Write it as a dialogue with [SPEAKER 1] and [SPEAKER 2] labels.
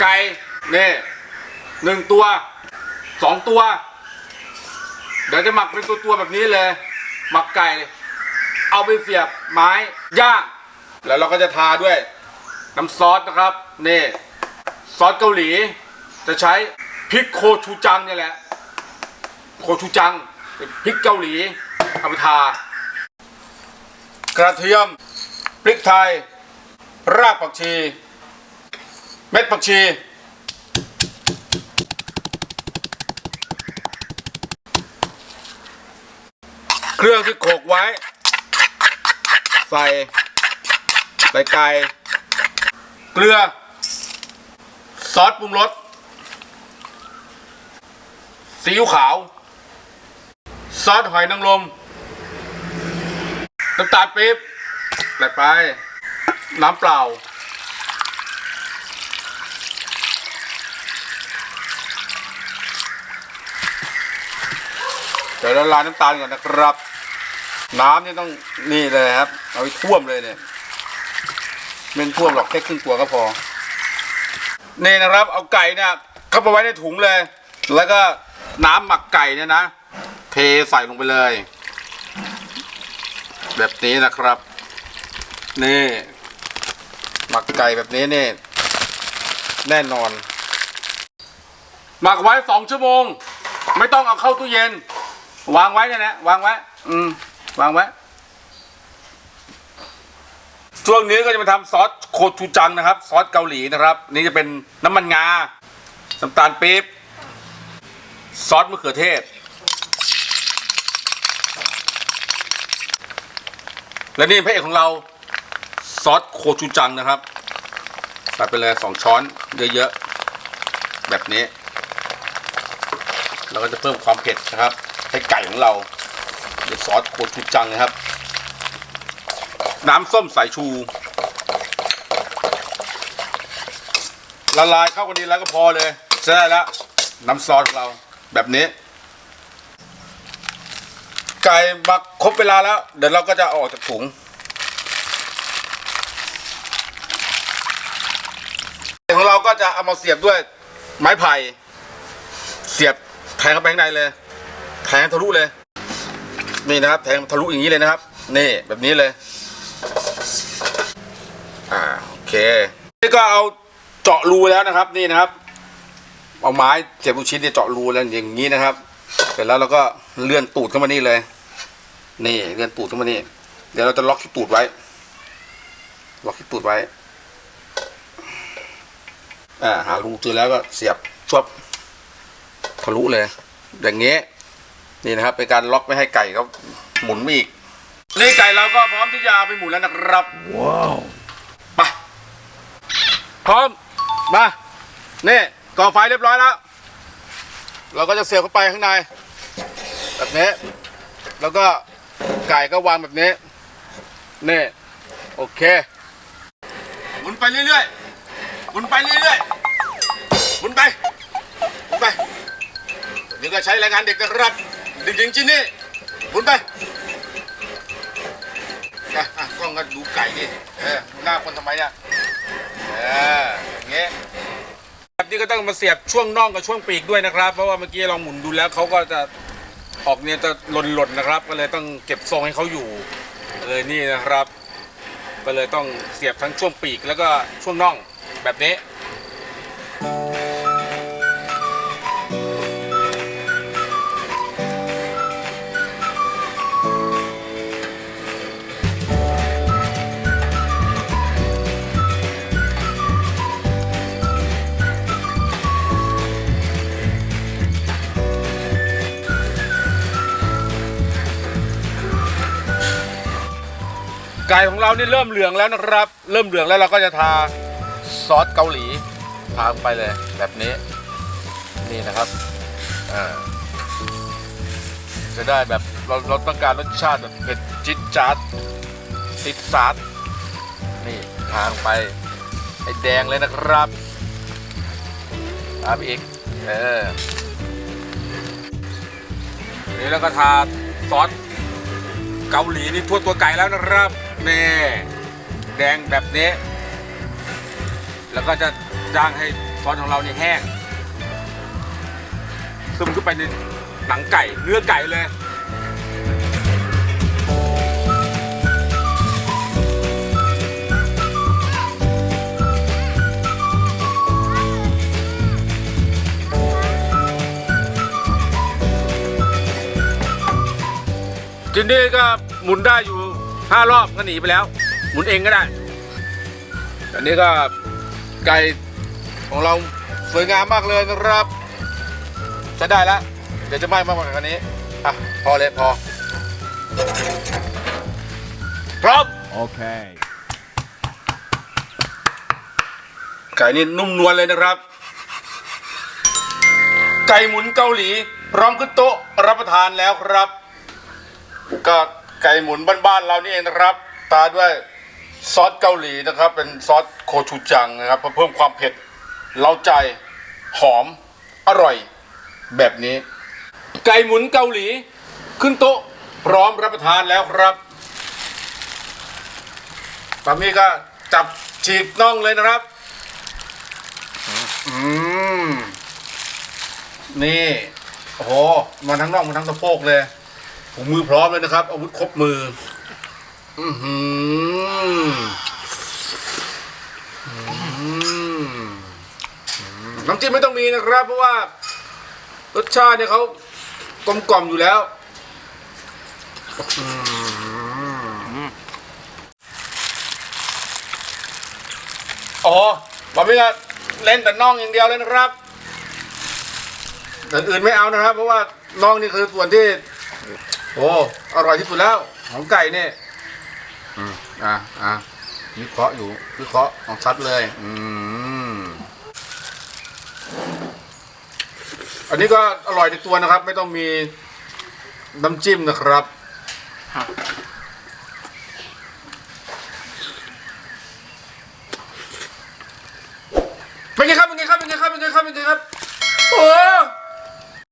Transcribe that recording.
[SPEAKER 1] ไก่เนี่ยหนึ่งตัวสองตัว เดี๋ยวจะหมักเป็นตัวตัวแบบนี้เลย หมักไก่เอาไปเสียบไม้ย่าง แล้วเราก็จะทาด้วย น้ำซอสนะครับนี่ซอสเกาหลี จะใช้พริกโคชูจังเนี่ยแหละ โคชูจังพริกเกาหลีเอาไปทากระเทียม พริกไทย รากผักชี เม็ดผักชี เครื่องที่โขกไว้ ใส่ใส่ไก่เกลือ ซอสปรุงรสซีอิ๊วขาว ซอสหอยนางรมน้ำตาลปี๊บ ใส่ไป น้ำเปล่า เดี๋ยวละลายน้ำตาลก่อนนะครับ น้ำนี่ต้องนี่เลยครับ เอาไปท่วมเลยเนี่ยไม่ท่วมหรอกแค่ครึ่งตัวก็พอ นี่นะครับ เอาไก่เนี่ยเข้าไปไว้ในถุงเลย แล้วก็น้ำหมักไก่เนี่ยนะ เทใส่ลงไปเลย แบบนี้นะครับ นี่ หมักไก่แบบนี้เนี่ยแน่นอน หมักไว้สองชั่วโมง ไม่ต้องเอาเข้าตู้เย็น วางไว้เนี่ยนะวางไว้ อืม วางไว้ ช่วงนี้ก็จะมาทำซอสโคชูจังนะครับ ซอสเกาหลีนะครับ นี่จะเป็นน้ำมันงาน้ำตาลปี๊บซอสมะเขือเทศ และนี่พระเอกของเรา ซอสโคชูจังนะครับใส่ไปเลยสองช้อนเยอะๆ แบบนี้ เราก็จะเพิ่มความเผ็ดนะครับ ให้ไก่ของเราเป็นซอสโคชูจังนะครับ น้ำส้มสายชู ละลายเข้ากันดีแล้วก็พอเลยใช่แล้วน้ำซอสของเราแบบนี้ ไก่หมักครบเวลาแล้ว เดี๋ยวเราก็จะออกจากถุง ของเรา ก็จะเอามาเสียบด้วยไม้ไผ่เสียบแทงเข้าไปข้างในเลยแทงทะลุเลย นี่นะครับ แทงทะลุอย่างนี้เลยนะครับ นี่แบบนี้เลย อ่าโอเค นี่ก็เอาเจาะรูแล้วนะครับ นี่นะครับ เอาไม้เสียบลูกชิ้นเนี่ยเจาะรูแล้วอย่างนี้นะครับ เสร็จแล้วเราก็เลื่อนตูดเข้ามานี่เลย นี่เลื่อนตูดเข้ามานี่ เดี๋ยวเราจะล็อกที่ตูดไว้ ล็อกที่ตูดไว้ อ่าหารูเจอแล้วก็เสียบชวบทะลุเลย อย่างเงี้ยนี่นะครับเป็นการล็อกไม่ให้ไก่เขาหมุนไม่อีก นี่ไก่เราก็พร้อมที่จะเอาไปหมุนแล้วนะครับว้าวไปพร้อมมานี่ก่อไฟเรียบร้อยแล้ว เราก็จะเสียบเข้าไปข้างใน แบบนี้ แล้วก็ไก่ก็วางแบบนี้นี่โอเคหมุนไปเรื่อยๆหมุนไปเรื่อยๆห มุนไปหมุนไปนี่ก็ใช้แรงงานเด็กนะรับเด็กหญิงจินนี่หมุนไปอะอะกล้องก็ดูไก่ดิเออหน้าคนทำไมเนี่ยเอออย่างเงี้ยแบบนี้ก็ต้องมาเสียบช่วงน่องกับช่วงปีกด้วยนะครับ เพราะว่าเมื่อกี้เราหมุนดูแล้วเขาก็จะออกเนี่ยจะหล่นๆนะครับ ก็เลยต้องเก็บทรงให้เขาอยู่เลยนี่นะครับ ก็เลยต้องเสียบทั้งช่วงปีกแล้วก็ช่วงน่องแบบนี้ ไก่ของเรานี่เริ่มเหลืองแล้วนะครับ เริ่มเหลืองแล้วเราก็จะทาซอสเกาหลีทาลงไปเลยแบบนี้ นี่นะครับอ่าจะได้แบบเราเราต้องการรสชาติแบบเผ็ดจิ๊ดจ๊าดติดซาดนี่ทางไปไอ้แดงเลยนะครับทาไปอีกเออนี่แล้วก็ทาซอสเกาหลีนี่ทั่วตัวไก่แล้วนะครับ นี่แดงแบบนี้ แล้วก็จะจ้างให้ซอสของเราเนี่ยแห้ง ซึมขึ้นไปในหนังไก่ เนื้อไก่เลยจินนี่ก็หมุนได้อยู่ ห้ารอบก็หนีไปแล้ว หมุนเองก็ได้อันนี้ก็ไก่ของเราสวยงามมากเลยนะครับใช้ได้แล้วเดี๋ยวจะไหม้มากกว่านี้อะพอเลยพอพร้อม
[SPEAKER 2] Okay.
[SPEAKER 1] ไก่นี่นุ่มนวลเลยนะครับ ไก่หมุนเกาหลี พร้อมขึ้นโต๊ะรับประทานแล้วครับ ก็ ไก่หมุนบ้านๆเรานี่เองนะครับ ตาด้วยซอสเกาหลีนะครับ เป็นซอสโคชูจังนะครับเพื่อเพิ่มความเผ็ดเล้าใจหอมอร่อยแบบนี้ ไก่หมุนเกาหลี ขึ้นโต๊ะพร้อมรับประทานแล้วครับปามีก็จับฉีกน่องเลยนะครับ อืม นี่ โอ้โห มาทั้งน่องมาทั้งสะโพกเลย ถุงมือพร้อมเลยนะครับ อาวุธครบมือ อือหือน้ำจิ้มไม่ต้องมีนะครับ เพราะว่ารสชาติเนี่ยเขากลมกล่อมอยู่แล้วอืมอ๋อบอมบี้เล่นแต่น่องอย่างเดียวเลยนะครับแต่อื่นไม่เอานะครับ เพราะว่าน่องนี่คือส่วนที่ โอ้อร่อยที่สุดแล้วของไก่เนี่ยอืมอะอะวิเคราะห์อยู่วิเคราะห์ของชัดเลย อืมอันนี้ก็อร่อยในตัวนะครับ ไม่ต้องมีน้ำจิ้มนะครับเป็นไงครับเป็นไงครับเป็นไงครับเป็นไงครับเป็นไงครับโอ้